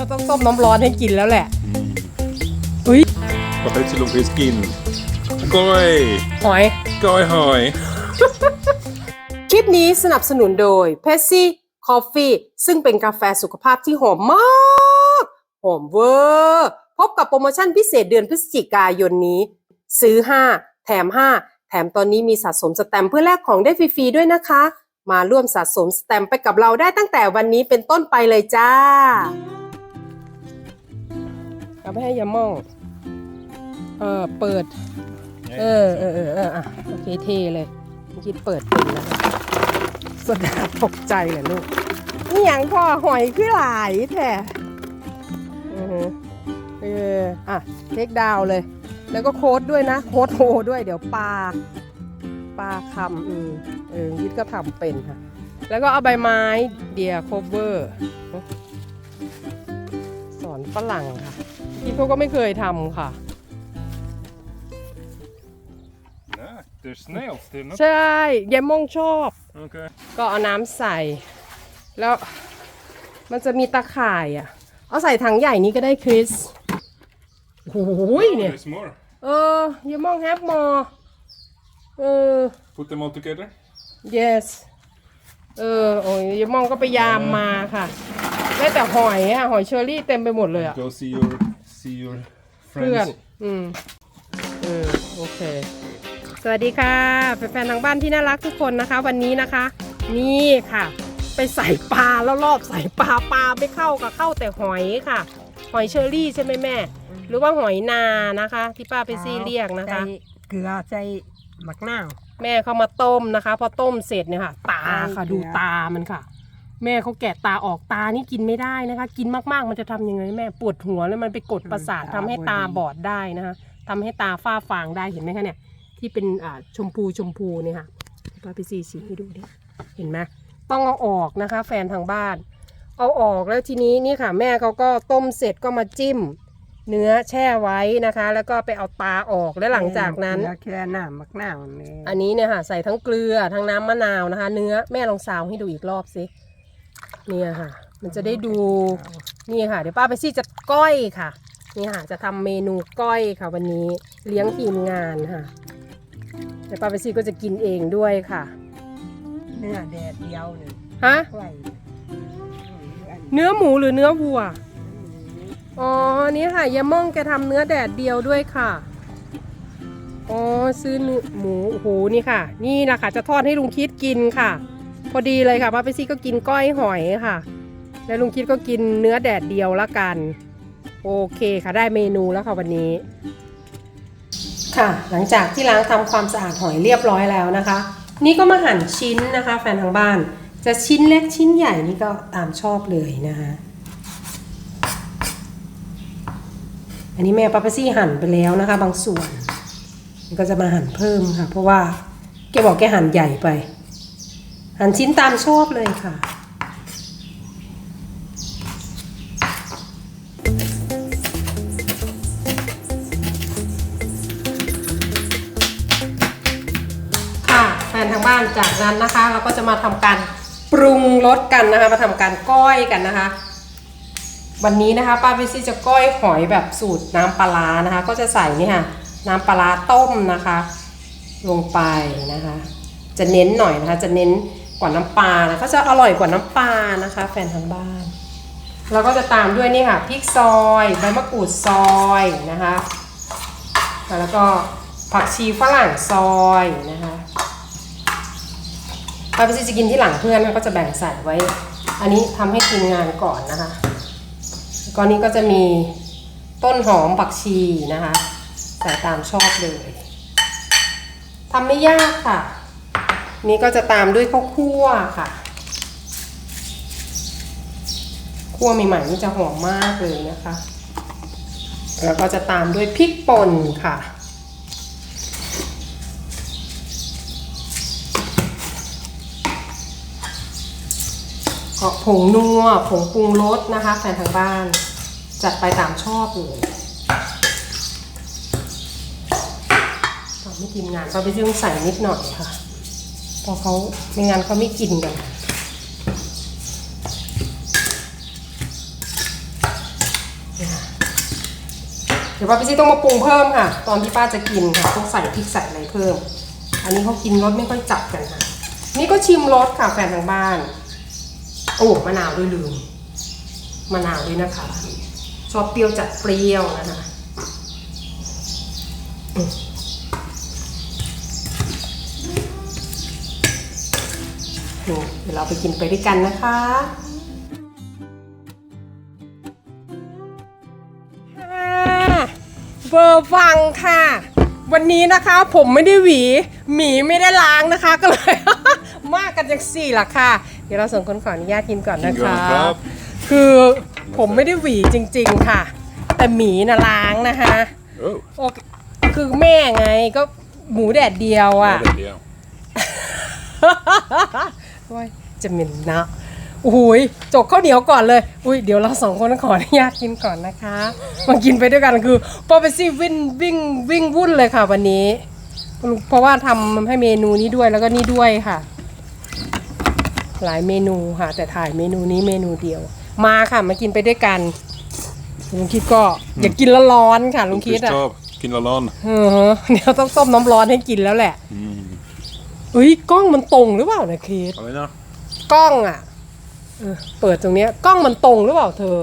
ก็ต้องต้มน้ำร้อนให้กินแล้วแหละ อุ้ย Vad är det till att fiska in? Goj! หอย Goj hoj! คลิปนี้สนับสนุนโดย p e p s i Coffee ซึ่งเป็นกาแฟสุขภาพที่หอมมาก หอมเวอร์ พบกับโปรโมชั่นพิเศษเดือนพฤศจิกายนนี้ ซื้อ 5 แถม 5 แถมตอนนี้มีสะสมสแตมป์เพื่อแลกของได้ฟรีๆด้วยนะคะ มาร่วมสะสมสแตมป์ไปกับเราได้ตั้งแต่วันนี้เป็นต้นไปเลยจ้า เอาไปให้ยาม่อง เออเปิด เออเออเออเอออะโอเคเทเลยเมื่อคิดเปิดเป็นนะคะสดาตกใจเลยลูกนี่อย่างพ่อหอยคือหลายแท้อือฮึเอออะเทคดาวน์เลย แล้วก็โค้ดด้วยนะ โค้ดโฮด้วยเดี๋ยวปลาปลาคำอืมเออยิดก็ทำเป็นค่ะ แล้วก็เอาใบไม้เดียโคเวอร์ สอนฝรั่งค่ะ พี่เขาก็ไม่เคยทำค่ะ Nej, det är snällt. Det är något. ใช่ยายม่องชอบ Okej. ก็เอาน้ำใส่ แล้วมันจะมีตะข่ายอะ เอาใส่ถังใหญ่นี้ก็ได้คริสโอ้โหเนี่ย There's more. เออยายม่องแฮปมอเออ Put them all together. yes เออโอ้ยยายม่องก็ไปยามมาค่ะ ได้แต่หอยอะ หอยเชอรี่เต็มไปหมดเลยอะ Go see your see your เพื่อน friends. อืมเออโอเค สวัสดีค่ะแฟนๆทางบ้านที่น่ารักทุกคนนะคะ วันนี้นะคะ นี่ค่ะ ไปใส่ปลาแล้วรอบใส่ปลาปลาไม่เข้ากับเข้าแต่หอยค่ะ หอยเชอรี่ใช่ไหมแม่ หรือว่าหอยนานะคะ ที่ป้าไปซี่เรียกนะคะ ใส่เกลือใส่มะนาว แม่เขามาต้มนะคะ พอต้มเสร็จเนี่ยค่ะ ตาค่ะใช่ดูเกลือตามันค่ะ แม่เขาแกะตาออกตานี่กินไม่ได้นะคะ กินมากๆมันจะทำยังไงแม่ปวดหัวแล้วมันไปกดประสาททำให้ตาบอดได้นะคะทำให้ตาฝ้าฟางได้เห็นไหมคะเนี่ย ที่เป็นอ่าชมพูชมพูเนี่ยค่ะป้าไปซีสีให้ดูดิเห็นไหมต้องเอาออกนะคะ แฟนทางบ้าน เอาออกแล้วทีนี้นี่ค่ะ แม่เขาก็ต้มเสร็จก็มาจิ้ม เนื้อแช่ไว้นะคะ แล้วก็ไปเอาตาออกแล้วหลังจากนั้นเกลือแค่น้ำมะนาวนี่อันนี้เนี่ยค่ะใส่ทั้งเกลือทั้งน้ำมะนาวนะคะ เนื้อแม่ลองซาวให้ดูอีกรอบสิ เนี่ยค่ะ มันจะได้ดูนี่ค่ะ เดี๋ยวป้าไปซี่จะก้อยค่ะ นี่ค่ะ จะทำเมนูก้อยค่ะ วันนี้เลี้ยงทีมงานค่ะเดี๋ยวป้าไปซี่ก็จะกินเองด้วยค่ะ เนื้อแดดเดียวนี่ฮะไว้เนื้อหมูหรือเนื้อวัวอ๋อนี่ค่ะยาม่องแกทำเนื้อแดดเดียวด้วยค่ะอ๋อซื้อเนื้อหมูโอ้โหนี่ค่ะ นี่แหละค่ะจะทอดให้ลุงคิดกินค่ะ พอดีเลยค่ะป้าไปซี่ก็กินก้อยหอยค่ะ แล้วลุงคิดก็กินเนื้อแดดเดียวละกัน โอเคค่ะได้เมนูแล้วค่ะวันนี้ ค่ะหลังจากที่ล้างทำความสะอาดหอยเรียบร้อยแล้วนะคะ นี่ก็มาหั่นชิ้นนะคะ แฟนทางบ้านจะชิ้นเล็กชิ้นใหญ่นี่ก็ตามชอบเลยนะคะอันนี้แม่ป้าปซี่หั่นไปแล้วนะคะ บางส่วนก็จะมาหั่นเพิ่มค่ะ เพราะว่าแกบอกแกหั่นใหญ่ไป หั่นชิ้นตามชอบเลยค่ะ ค่ะแฟนทางบ้านจากนั้นนะคะ เราก็จะมาทำการปรุงรสกันนะคะ มาทำการก้อยกันนะคะ วันนี้นะคะป้าพิซี่จะก้อยหอยแบบสูตรน้ำปลานะคะ ก็จะใส่นี่ค่ะน้ำปลาต้มนะคะ ลงไปนะคะ จะเน้นหน่อยนะคะ จะเน้น กว่าน้ำปลานะก็จะอร่อยกว่าน้ำปลานะคะ แฟนทางบ้านเราก็จะตามด้วยนี่ค่ะพริกซอยใบมะกรูดซอยนะคะแล้วก็ผักชีฝรั่งซอยนะคะป้าพี่จะกินที่หลังเพื่อนนก็จะแบ่งใส่ไว้ อันนี้ทำให้ทีมงานก่อนนะคะก้อนนี้ก็จะมีต้นหอมผักชีนะคะ ใส่ตามชอบเลยทำไม่ยากค่ะ นี่ก็จะตามด้วยข้าวคั่วค่ะคั่วใหม่ๆนี่จะหอมมากเลยนะคะ แล้วก็จะตามด้วยพริกป่นค่ะก็ผงนัวผงปรุงรสนะคะแฟนทางบ้านจัดไปตามชอบเลยทำให้ทีมงานเขาไปซึ่งใส่นิดหน่อยค่ะ พราะเขาไม่งั้นเขาไม่กินกันเดี๋ยวป้าไปซี่ต้องมาปรุงเพิ่มค่ะ ตอนที่ป้าจะกินค่ะต้องใส่พริกใส่อะไรเพิ่ม อันนี้เขากินรสไม่ค่อยจัดกันค่ะ นี่ก็ชิมรสค่ะแฟนทางบ้าน โอ้มะนาวด้วยลืมมะนาวด้วยนะคะชอบเปรี้ยวจัดเปรี้ยวนะคะ อืมนี่เดี๋ยวเราไปกินไปด้วยกันนะคะเบอร์ฟังค่ะ วันนี้นะคะผมไม่ได้หวี หมีไม่ได้ล้างนะคะก็เลย มากกันจังสี่ล่ะค่ะ เดี๋ยวเราส่งคนขออนุญาตกินก่อนนะกินก่คะอนครับ คือผมไม่ได้หวีจริง ๆค่ะ แต่หมีนะล้างนะคะ Oh, โอเคคือแม่ไงก็หมูแดดเดียวอะ ja, det är det. โอ้ยจะเหม็นนะโอ้โหยจกข้าวเหนียวก่อนเลยอุ้ยเดี๋ยวเราสองคนขออนุญาตกินก่อนนะคะมากินไปด้วยกันคือปอเปซี่วิ่งวิ่งวิ่งวุ่นเลยค่ะวันนี้ เพราะว่าทำให้เมนูนี้ด้วยแล้วก็นี่ด้วยค่ะ หลายเมนูค่ะ แต่ถ่ายเมนูนี้เมนูเดียว มาค่ะมากินไปด้วยกันลุงคิดก็อย่ากินแล้วร้อนค่ะลุงคิดอะ Gustav, Kinlalan. เออเดี๋ยวต้องต้มน้ำร้อนให้กินแล้วแหละ Mm. เอ้ยกล้องมันตรงหรือเปล่านะคิด Jag vet inte. กล้องอะเออเปิดตรงเนี้ยกล้องมันตรงหรือเปล่าเธอ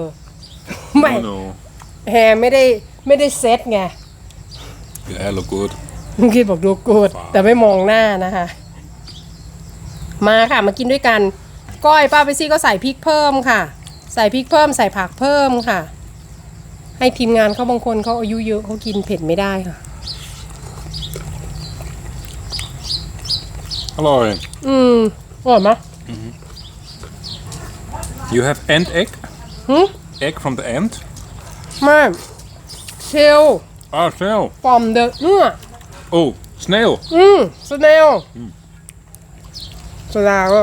ไม่ No, no. แฮไม่ได้ไม่ได้เซตไง Det här låter gott. ลุงคิดบอกดูกูดแต่ไม่มองหน้านะคะ มาค่ะมากินด้วยกัน ก้อยป้าไปซี่ก็ใส่พริกเพิ่มค่ะ ใส่พริกเพิ่มใส่ผักเพิ่มค่ะ ให้ทีมงานเขาบางคนเขาอายุเยอะเขากินเผ็ดไม่ได้ค่ะ Hallå. อืมอร่อยไหม You have ant egg? หึ Egg from the ant? ไม่เชล Ah, snail. ฟอมเดอะเนื้อ Oh, snail. อืมสเนลโซดาก็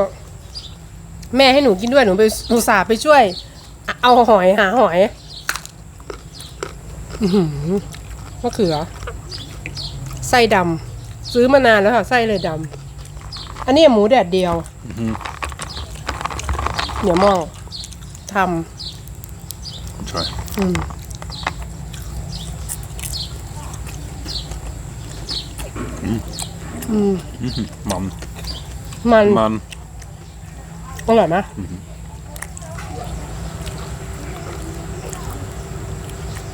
แม่ให้หนูกินด้วยหนูไปอุตส่าห์ไปช่วย เอาหอยหาหอยอื้อหือมะเขือไส้ดำซื้อมานานแล้วค่ะไส้เลยดำ อันนี้หมูแดดเดียว Mhm. เดี๋ยวมองท Try. ำอืม Man. มัน Man. อร่อยไหม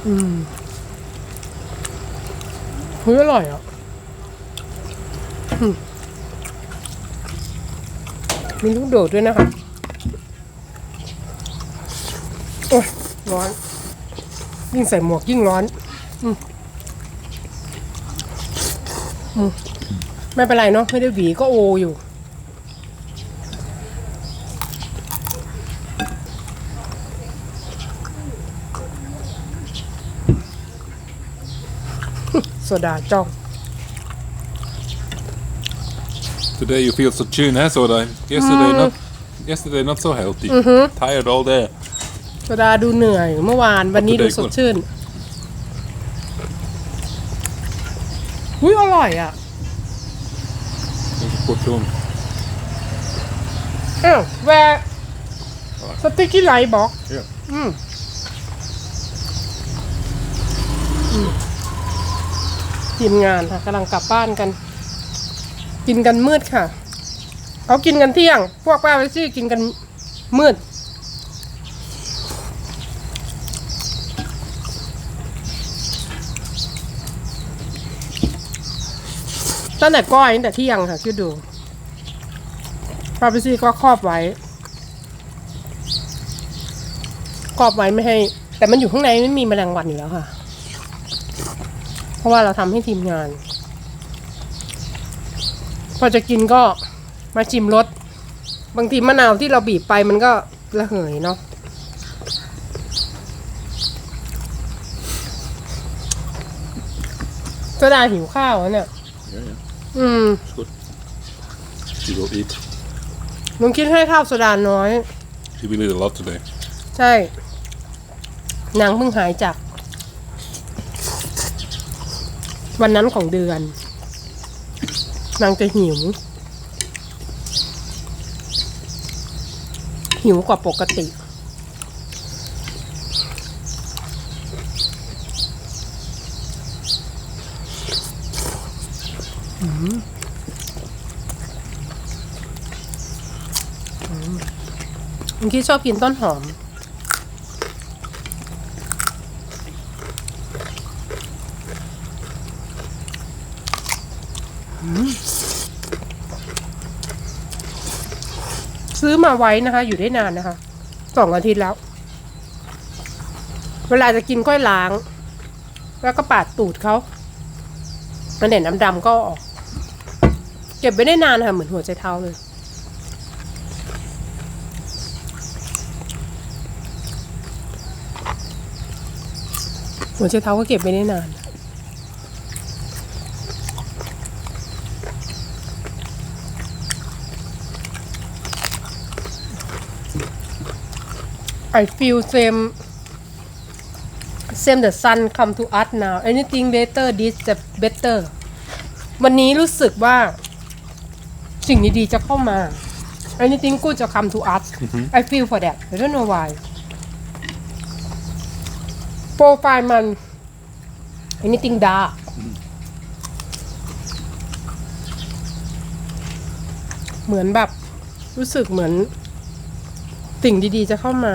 อืมเฮ้ยอร่อยอะอื มีลูกโดดด้วยนะคะโอ้ยร้อน ยิ่งใส่หมวกยิ่งร้อน อืมอืมไม่เป็นไรเนาะไม่ได้หวีก็โออยู่โซดาจ้อง Today you feel so tuned, huh, Soda? Yesterday not. Yesterday not so healthy. Tired all day. โซดาดูเหนื่อย เมื่อวานวันนี้ดูสดชื่นอุ้ยอร่อยอะ Kort ton. อ้าวแวร์สติ๊กกี้ไลท์บอก Ja. อืมอืมทีมงานค่ะกำลังกลับบ้านกัน กินกันมืดค่ะ เขากินกันเที่ยง พวกป้าไปซี่กินกันมืด ตั้งแต่ก้อยตั้งแต่เที่ยงค่ะคิดดูป้าไปซี่ก็ครอบไว้ ครอบไว้ไม่ให้ แต่มันอยู่ข้างในไม่มีแมลงวันอยู่แล้วค่ะ เพราะว่าเราทำให้ทีมงาน พอจะกินก็มาชิมรสบางทีมะนาวที่เราบีบไปมันก็ระเหยเนาะก็ได้หิวข้าวแล้วเนี่ย Ja, ja. อืม Skål. She will eat. ลุงคิดให้ข้าวโซดาน้อย She will eat a lot today. ใช่ นางเพิ่งหายจาก วันนั้นของเดือน นางจะหิว หิวกว่าปกติอืมื่อกี้ชอบกินต้นหอม ซื้อมาไว้นะคะ อยู่ได้นานนะคะสองอาทิตย์แล้ว เวลาจะกินก้อยล้าง แล้วก็ปาดตูดเขามันเด่นดำๆก็ออก เก็บไว้ได้นานค่ะ เหมือนหัวใจเท้าเลยหัวใจเท้าก็เก็บไว้ได้นาน I feel same same the sun come to us now anything better this the better วันนี้รู้สึกว่าสิ่งดีๆจะเข้ามา anything good จะ come to us I feel for that I don't know why โปรไฟล์มัน anything dark เหมือนแบบ รู้สึกเหมือน สิ่งดีๆจะเข้ามา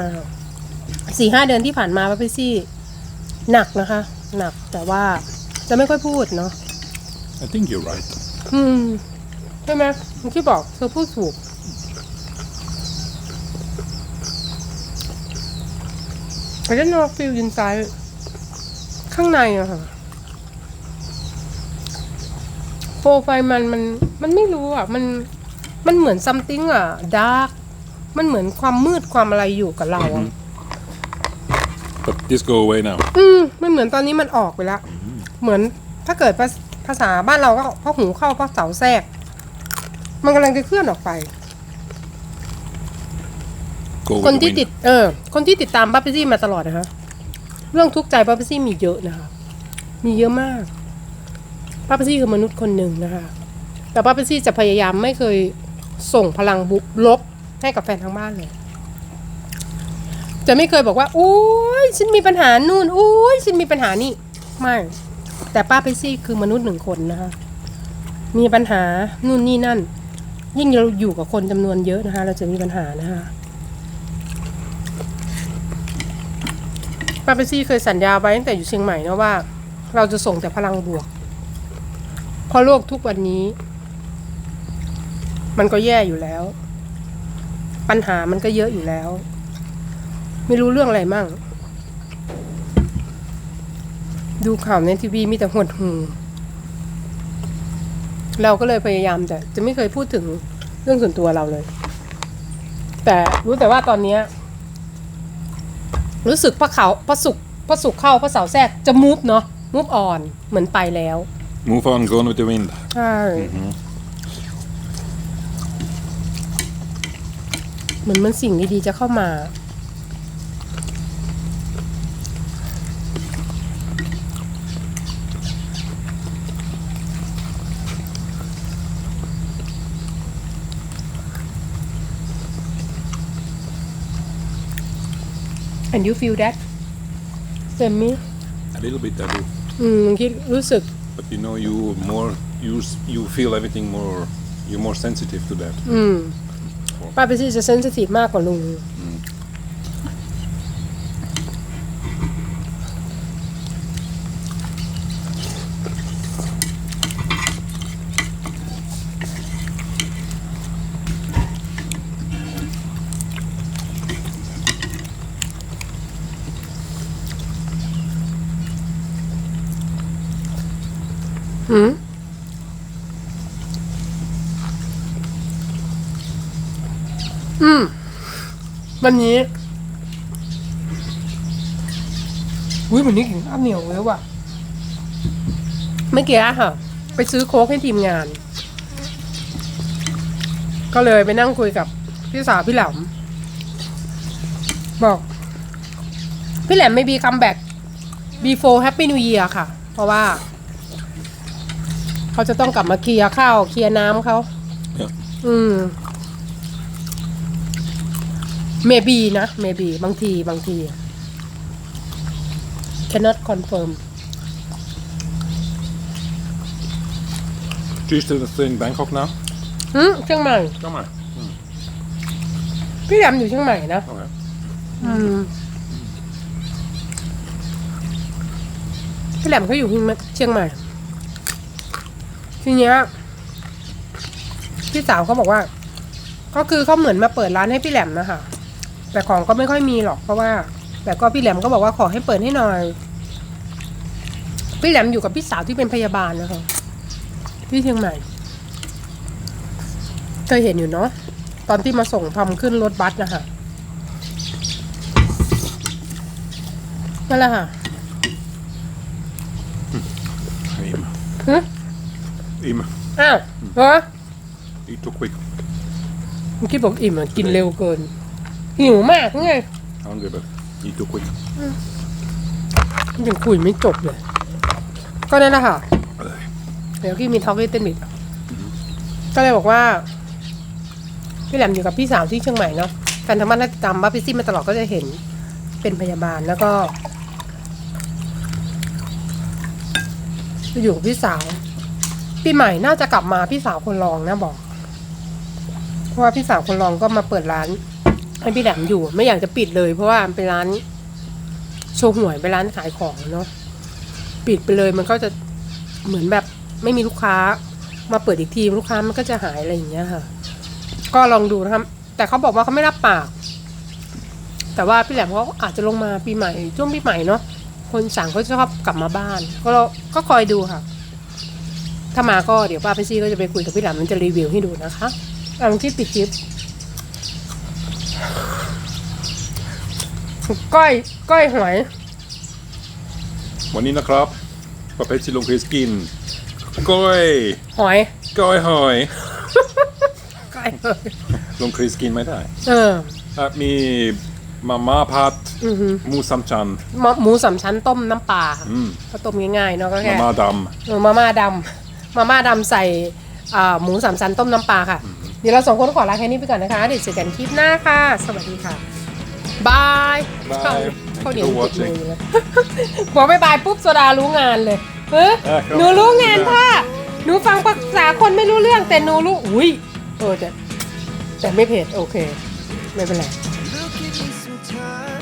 สี่ห้าเดือนที่ผ่านมาป้าพี่ซี่หนักนะคะ หนักแต่ว่าจะไม่ค่อยพูดเนาะ I think you're right. อืมใช่ไหมเมื่อกี้บอกเธอพูดถูก I don't know feel inside ข้างในอะค่ะโปรไฟล์มันมันมันไม่รู้อะมันมันเหมือน something อะดาร์ก มันเหมือนความมืดความอะไรอยู่กับเราอะ But this go away now. อืมมันเหมือนตอนนี้มันออกไปแล้ว เหมือนถ้าเกิดภาภาษาบ้านเราก็พ่อหูเข้าพ่อเสาแทรก มันกำลังจะเคลื่อนออกไป Go คน with the ที่ wind. ติด เออ คนที่ติดตามป้าปซี่มาตลอดนะคะ เรื่องทุกข์ใจป้าปซี่มีเยอะนะคะ มีเยอะมากป้าปซี่คือมนุษย์คนหนึ่งนะคะ แต่ป้าปซี่จะพยายามไม่เคยส่งพลังบุลบ ให้กับแฟนทางบ้านเลย จะไม่เคยบอกว่าโอ้ยฉันมีปัญหานู่นโอ้ยฉันมีปัญหานี่ไม่ แต่ป้าปซี่คือมนุษย์หนึ่งคนนะคะมีปัญหานู่นนี่นั่น ยิ่งเราอยู่กับคนจำนวนเยอะนะคะ เราจะมีปัญหานะคะป้าเปซี่เคยสัญญาไว้ตั้งแต่อยู่เชียงใหม่นะว่า เราจะส่งแต่พลังบวก เพราะโลกทุกวันนี้ มันก็แย่อยู่แล้ว ปัญหามันก็เยอะอยู่แล้ว ไม่รู้เรื่องอะไรมั่ง ดูข่าวในทีวีมีแต่หดหูเราก็เลยพยายามแต่จะไม่เคยพูดถึงเรื่องส่วนตัวเราเลย แต่รู้แต่ว่าตอนเนี้ยรู้สึกพระเขาพระสุขพระสุขเข้าพระเสาแทรกจะมูฟเนาะมูฟออนเหมือนไปแล้ว Move on, gone with the wind. ใช่ เหมือนมันสิ่งดีๆจะเข้ามา and you feel that same me A little bit I do. อืมคิดรู้สึก But you know, you more, you s- you feel everything more, you're more sensitive to that. อืม ป้าไปซี่จะเซนซิทีฟมากกว่าลุงหืม อืม วันนี้อุ้ยวันนี้กินข้าวเหนียวเลยว่ะไม่เกี่ยค่ะ ไปซื้อโค้กให้ทีมงาน ก็เลยไปนั่งคุยกับพี่สาวพี่แหลมบอก พี่แหลมไม่บีคัมแบ็ก before happy new year ค่ะ เพราะว่า เขาจะต้องกลับมาเคลียร์ข้าวเคลียร์น้ำเขา Yeah. อืม maybe นะ maybe บางทีบางที cannot confirm Do you still stay in Bangkok now? หืมเชียงใหม่ Come on. พี่แหลมอยู่เชียงใหม่นะ Okay. อืมพี่แหลมเขาอยู่ที่เชียงใหม่ ทีเนี้ยพี่สาวเขาบอกว่า ก็คือเขาเหมือนมาเปิดร้านให้พี่แหลมนะคะ แต่ของก็ไม่ค่อยมีหรอกเพราะว่า แต่ก็พี่แหลมก็บอกว่าขอให้เปิดให้หน่อย พี่แหลมอยู่กับพี่สาวที่เป็นพยาบาลนะคะที่เชียงใหม่เคยเห็นอยู่เนาะตอนที่มาส่งทอมขึ้นรถบัสนะคะนั่นแหละค่ะ Im. Huh? Im. อ้าวเหรอ Eat too quick. เมื่อกี้บอกอิ่มอะกินเร็วเกิน หิวมากไง Hungry, but eat too quick. ยังคุยไม่จบเลย ก็นั่นแหละค่ะ เดี๋ยวพี่มีทอล์กเต้นบิดก็เลยบอกว่า พี่แหลมอยู่กับพี่สาวที่เชียงใหม่เนาะแฟนทำบ้านน่าจะจำบ้าพี่ซี่มาตลอดก็จะเห็นเป็นพยาบาลแล้วก็อยู่กับพี่สาวปีใหม่น่าจะกลับมาพี่สาวคนรองนะบอก เพราะว่าพี่สาวคนรองก็มาเปิดร้าน ให้พี่แหลมอยู่ ไม่อยากจะปิดเลย เพราะว่าเป็นร้านโชว์หวยเป็นร้านขายของเนาะปิดไปเลยมันก็จะเหมือนแบบไม่มีลูกค้ามาเปิดอีกทีลูกค้ามันก็จะหายอะไรอย่างเงี้ยค่ะ ก็ลองดูนะครับ แต่เขาบอกว่าเขาไม่รับปาก แต่ว่าพี่แหลมเขาอาจจะลงมาปีใหม่ช่วงปีใหม่เนาะคนสั่งเขาชอบกลับมาบ้าน ก็เราก็คอยดูค่ะ ถ้ามาก็เดี๋ยวป้าไปซี่ก็จะไปคุยกับพี่แหลมมันจะรีวิวให้ดูนะคะอาลองคิดปิดคลิ ก้อยก้อยหอย วันนี้นะครับประเภทที่ลงเคยสกินก้อยหอย ก้อยหอย ก้อยหอยลงเคยสกินไม่ได้เอออะมีมาม่าผัดอือหือหมูสามชั้นหมูหมูสามชั้นต้มน้ำปลาอืมก็ต้มง่ายๆเนาะก็มาแค่ม่าดเออมาม่าดำมาม่าดำใส่อ่าหมูสามชั้นต้มน้ำปลาค่ะ เดี๋ยวเราสองคนขอลาแค่นี้ไปก่อนนะคะ เดี๋ยวเจอกันคลิปหน้าค่ะ สวัสดีค่ะ บายำบาย เข้า Thank เข้า you เดี๋ยว for ติดมื watching อเลยบอกบายบายปุ๊บโซดารู้งานเลยเฮ้ยเออครับ หนูรู้งานค่ะหนูฟังภาษาคนไม่รู้เรื่องแต่หนูรู้อุ้ยเออแต่แต่ไม่เผ็ดโอเค ไม่เป็นไร Look at me sometimes,